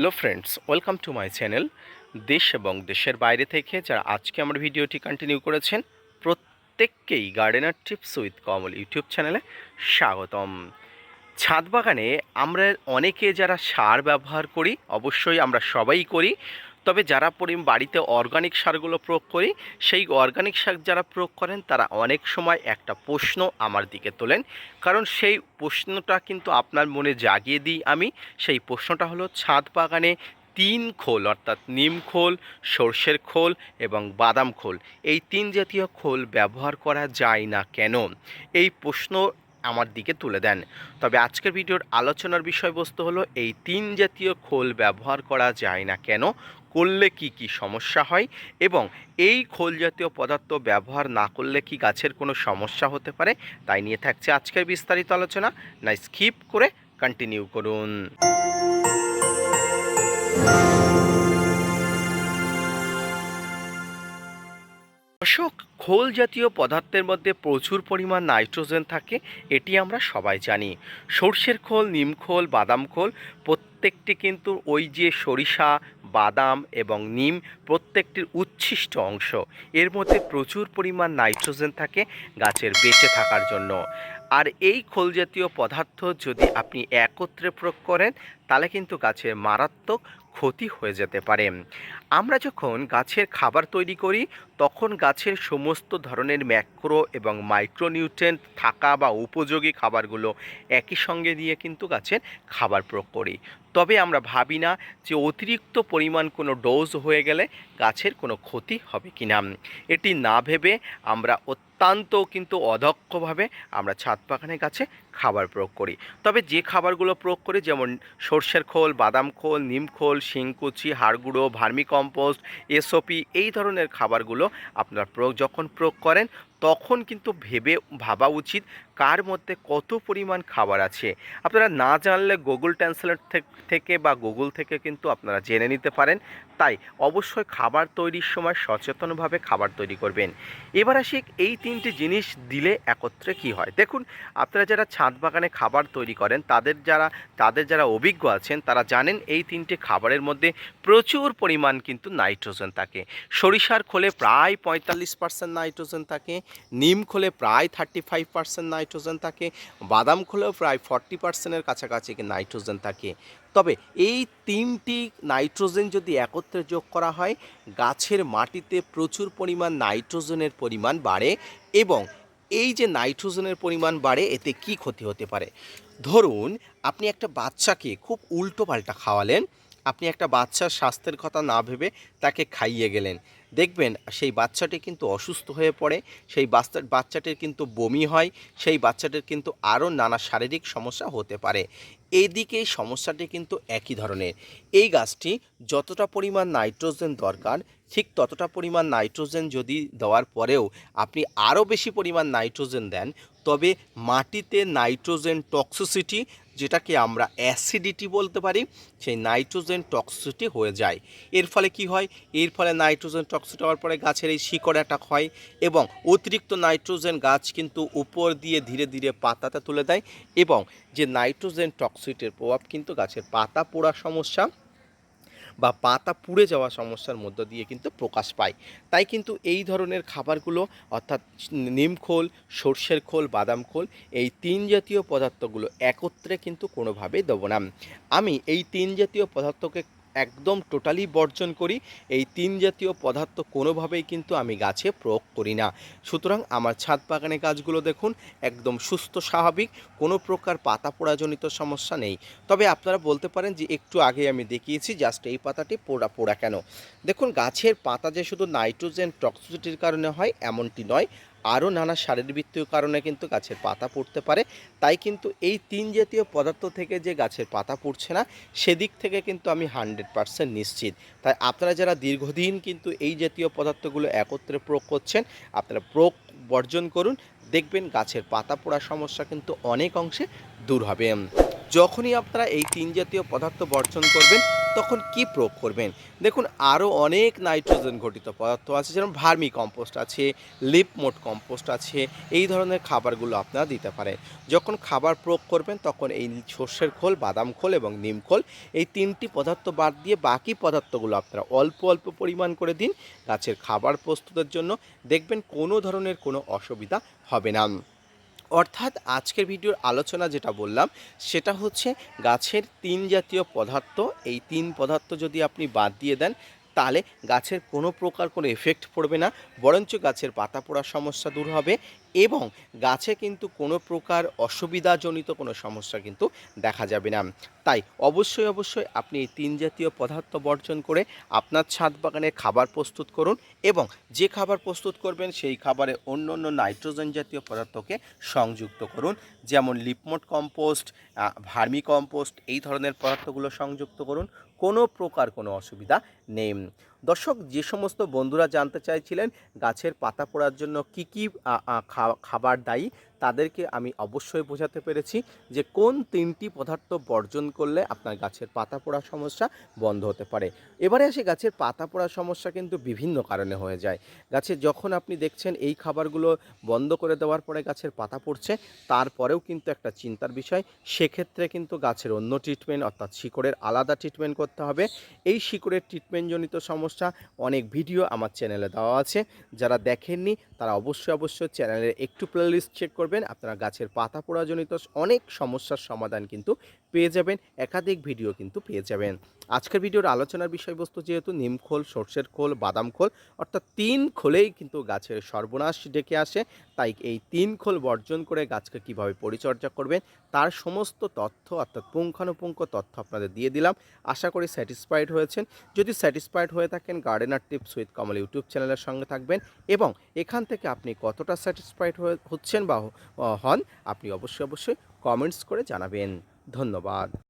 Hello friends, welcome to my channel দেশ এবং দেশের বাইরে থেকে যারা আজকে আমার ভিডিওটি কন্টিনিউ করেছেন, প্রত্যেককেই gardener tips with Kamal YouTube চ্যানেলে স্বাগতম। ছাদ বাগানে আমরা অনেকে যারা সার ব্যবহার করি, অবশ্যই আমরা সবাই করি। তবে যারা পরি বাড়িতে অর্গানিক সারগুলো প্রয়োগ করি, সেই অর্গানিক সার যারা প্রয়োগ করেন, তারা অনেক সময় একটা প্রশ্ন আমার দিকে তোলেন। কারণ সেই প্রশ্নটা কিন্তু আপনার মনে জাগিয়ে দিই আমি। সেই প্রশ্নটা হলো, ছাদ বাগানে তিন খোল, অর্থাৎ নিম খোল, সর্ষের খোল এবং বাদাম খোল, এই তিন জাতীয় খোল ব্যবহার করা যায় না কেন? এই প্রশ্ন আমার দিকে তুলে দেন। তবে আজকের ভিডিওর আলোচনার বিষয়বস্তু হলো, এই তিন জাতীয় খোল ব্যবহার করা যায় না কেন? করলে কি কি সমস্যা হয় এবং এই খোল জাতীয় পদার্থ ব্যবহার না করলে কি গাছের কোনো সমস্যা হতে পারে, তাই নিয়ে থাকছে আজকের বিস্তারিত আলোচনা। না স্কিপ করে কন্টিনিউ করুন। অশোক, খোল জাতীয় পদার্থের মধ্যে প্রচুর পরিমাণ নাইট্রোজেন থাকে, এটি আমরা সবাই জানি। সর্ষের খোল, নিম খোল, বাদাম খোল, প্রত্যেকটি কিন্তু ওই যে সরিষা, বাদাম এবং নিম প্রত্যেকটির উচ্ছিষ্ট অংশ। এর মধ্যে প্রচুর পরিমাণ নাইট্রোজেন থাকে গাছের বেঁচে থাকার জন্য। আর এই খোল জাতীয় পদার্থ যদি আপনি একত্রে প্রয়োগ করেন, তাহলে কিন্তু গাছের মারাত্মক ক্ষতি হয়ে যেতে পারে। আমরা যখন গাছের খাবার তৈরি করি, তখন গাছের সমস্ত ধরনের ম্যাক্রো এবং মাইক্রোনিউট্রেন্ট থাকা বা উপযোগী খাবারগুলো একই সঙ্গে দিয়ে কিন্তু গাছের খাবার প্রয়োগ করি। তবে আমরা ভাবি না যে অতিরিক্ত পরিমাণ কোনো ডোজ হয়ে গেলে গাছের কোনো ক্ষতি হবে কি না এটি না ভেবে আমরা অত্যন্ত কিন্তু অধক্ষভাবে আমরা ছাদ বাগানের গাছে খাবার প্রয়োগ করি। তবে যে খাবারগুলো প্রয়োগ করি, যেমন সর্ষের খোল, বাদাম খোল, নিম খোল, শিংকুচি, হাড়গুঁড়ো, ভার্মিকম্পোস্ট, এসওপি এই ধরনের খাবারগুলো আপনার প্রয়োগ যখন প্রয়োগ করেন, তখন কিন্তু ভেবে ভাবা উচিত কার মধ্যে কত পরিমাণ খাবার আছে? আপনারা না জানলে গুগল ট্রান্সলেট থেকে বা গুগল থেকে কিন্তু আপনারা জেনে নিতে পারেন। তাই অবশ্যই খাবার তৈরির সময় সচেতনভাবে খাবার তৈরি করবেন। এবার আসি এই তিনটি জিনিস দিলে একত্রে কি হয়? দেখুন, আপনারা যারা ছাদ বাগানে খাবার তৈরি করেন, তাদের যারা তাদের যারা অভিজ্ঞ আছেন, তারা জানেন এই তিনটি খাবারের মধ্যে প্রচুর পরিমাণ কিন্তু নাইট্রোজেন থাকে। সরিষার খোলে প্রায় পঁয়তাল্লিশ পার্সেন্ট নাইট্রোজেন থাকে, নিম খোলে প্রায় থার্টি ফাইভ পার্সেন্ট নাইট্রোজেন থাকে, বাদাম খোলেও প্রায় ফর্টি পার্সেন্টের কাছাকাছি নাইট্রোজেন থাকে। তবে এই তিনটি নাইট্রোজেন যদি একত্রে যোগ করা হয়, গাছের মাটিতে প্রচুর পরিমাণ নাইট্রোজেনের পরিমাণ বাড়ে এবং এই যে নাইট্রোজেনের পরিমাণ বাড়ে, এতে কি ক্ষতি হতে পারে? ধরুন, আপনি একটা বাচ্চাকে খুব উল্টো পাল্টা খাওয়ালেন আপনি একটা বাচ্চার স্বাস্থ্যের কথা না ভেবে তাকে খাইয়ে গেলেন। দেখবেন সেই বাচ্চাটি কিন্তু অসুস্থ হয়ে পড়ে, সেই বাচ্চা বাচ্চাটির কিন্তু বমি হয়, সেই বাচ্চাটির কিন্তু আরও নানা শারীরিক সমস্যা হতে পারে। এইদিকে সমস্যাটি কিন্তু একই ধরনের। এই গাছটি যতটা পরিমাণ নাইট্রোজেন দরকার, ঠিক ততটা পরিমাণ নাইট্রোজেন যদি দেওয়ার পরেও আপনি আরও বেশি পরিমাণ নাইট্রোজেন দেন, তবে মাটিতে নাইট্রোজেন টক্সিসিটি যেটাকে আমরা অ্যাসিডিটি বলতে পারি, সেই নাইট্রোজেন টক্সিটি হয়ে যায়। এর ফলে কি হয়? এর ফলে নাইট্রোজেন টক্সিটি হওয়ার পরে গাছের এই শিকড় অ্যাটাক হয় এবং অতিরিক্ত নাইট্রোজেন গাছ কিন্তু উপর দিয়ে ধীরে ধীরে পাতাতে তুলে দেয় এবং যে নাইট্রোজেন টক্সিটির প্রভাব কিন্তু গাছের পাতা পোড়া সমস্যা বা পাতা পুড়ে যাওয়া সমস্যার মধ্য দিয়ে কিন্তু প্রকাশ পায়। তাই কিন্তু এই ধরনের খাবারগুলো, অর্থাৎ নিম খোল, সর্ষের খোল, বাদাম খোল, এই তিন জাতীয় পদার্থগুলো একত্রে কিন্তু কোনোভাবেই দেবো না। আমি এই তিন জাতীয় পদার্থকে একদম টোটালি বর্জন করি। এই তিন জাতীয় পদার্থ কোনোভাবেই কিন্তু আমি গাছে প্রয়োগ করি না। সুতরাং আমার ছাদ বাগানে গাছগুলো দেখুন, একদম সুস্থ, স্বাভাবিক, কোনো প্রকার পাতা পোড়াজনিত সমস্যা নেই। তবে আপনারা বলতে পারেন যে একটু আগে আমি দেখিয়েছি জাস্ট এই পাতাটি পোড়া পোড়া কেন? দেখুন, গাছের পাতা যে শুধু নাইট্রোজেন টক্সিসিটির কারণে হয়, এমনটি নয়। আরও নানা শারীরবৃত্তীয় কারণে কিন্তু গাছের পাতা পড়তে পারে। তাই কিন্তু এই তিন জাতীয় পদার্থ থেকে যে গাছের পাতা পড়ছে না, সেদিক থেকে কিন্তু আমি হান্ড্রেড পারসেন্ট নিশ্চিত। তাই আপনারা যারা দীর্ঘদিন কিন্তু এই জাতীয় পদার্থগুলো একত্রে প্রয়োগ করছেন, আপনারা প্রয়োগ বর্জন করুন। দেখবেন গাছের পাতা পোড়ার সমস্যা কিন্তু অনেক অংশে দূর হবে। যখনই আপনারা এই তিন জাতীয় পদার্থ বর্জন করবেন তখন কি প্রয়োগ করবেন? দেখুন আরও অনেক নাইট্রোজেন ঘটিত পদার্থ আছে, যেমন ভার্মি কম্পোস্ট আছে লিপ মোট কম্পোস্ট আছে, এই ধরনের খাবারগুলো আপনারা দিতে পারেন। যখন খাবার প্রয়োগ করবেন, তখন এই সর্ষের খোল, বাদাম খোল এবং নিম খোল, এই তিনটি পদার্থ বাদ দিয়ে বাকি পদার্থগুলো আপনারা অল্প অল্প পরিমাণ করে দিন। গাছের খাবার প্রস্তুতের জন্য দেখবেন কোনো ধরনের কোনো অসুবিধা হবে না। অর্থাৎ আজকের ভিডিওর আলোচনা যেটা বললাম, সেটা হচ্ছে গাছের তিন জাতীয় পদার্থ। এই তিন পদার্থ যদি আপনি বাদ দিয়ে দেন, তাহলে গাছের কোনো প্রকার কোনো এফেক্ট পড়বে না, বরঞ্চ গাছের পাতা পোড়ার সমস্যা দূর হবে এবং গাছে কিন্তু কোনো প্রকার অসুবিধাজনিত কোনো সমস্যা কিন্তু দেখা যাবে না। তাই অবশ্যই অবশ্যই আপনি এই তিন জাতীয় পদার্থ বর্জন করে আপনার ছাদ বাগানে খাবার প্রস্তুত করুন এবং যে খাবার প্রস্তুত করবেন সেই খাবারে অন্য অন্য নাইট্রোজেন জাতীয় পদার্থকে সংযুক্ত করুন। যেমন লিপমোট কম্পোস্ট ভার্মি কম্পোস্ট এই ধরনের পদার্থগুলো সংযুক্ত করুন। কোনো প্রকার কোনো অসুবিধা নেই। দর্শক যে সমস্ত বন্ধুরা জানতে চাইছিলেন গাছের পাতা পড়ার জন্য কি কি খাবার দায়ী তাদেরকে আমি অবশ্যই বোঝাতে পেরেছি যে কোন তিনটি পদার্থ বর্জন করলে আপনার গাছের পাতা পোড়ার সমস্যা বন্ধ হতে পারে। এবারে আসি গাছের পাতা পোড়ার সমস্যা কিন্তু বিভিন্ন কারণে হয়ে যায়। গাছে যখন আপনি দেখছেন এই খাবারগুলো বন্ধ করে দেওয়ার পরে গাছের পাতা পড়ছে, তারপরেও কিন্তু একটা চিন্তার বিষয়, সেক্ষেত্রে কিন্তু গাছের অন্য ট্রিটমেন্ট অর্থাৎ শিকড়ের আলাদা ট্রিটমেন্ট করতে হবে। এই শিকড়ের ট্রিটমেন্টজনিত সমস্যা অনেক ভিডিও আমার চ্যানেলে দেওয়া আছে। যারা দেখেননি, তারা অবশ্যই অবশ্যই চ্যানেলের একটু প্লেলিস্ট চেক করবেন। আপনারা গাছের পাতা পোড়াজনিত অনেক সমস্যার সমাধান কিন্তু পেয়ে যাবেন, একাধিক ভিডিও কিন্তু পেয়ে যাবেন। আজকের ভিডিওর আলোচনার বিষয়বস্তু যেহেতু নিমখোল সর্ষের খোল, বাদাম খোল, অর্থাৎ তিন খোলেই কিন্তু গাছের সর্বনাশ ডেকে আসে, তাই এই তিন খোল বর্জন করে গাছকে কীভাবে পরিচর্যা করবেন, তার সমস্ত তথ্য অর্থাৎ পুঙ্খানুপুঙ্খ তথ্য আপনাদের দিয়ে দিলাম। আশা করি স্যাটিসফাইড হয়েছেন। যদি স্যাটিসফাইড হয়ে থাকেন, gardener tips with Kamal YouTube চ্যানেলের সঙ্গে থাকবেন এবং এখান থেকে আপনি কতটা স্যাটিসফাইড হচ্ছেন বা হন আপনি অবশ্যই অবশ্যই কমেন্টস করে জানাবেন। ধন্যবাদ।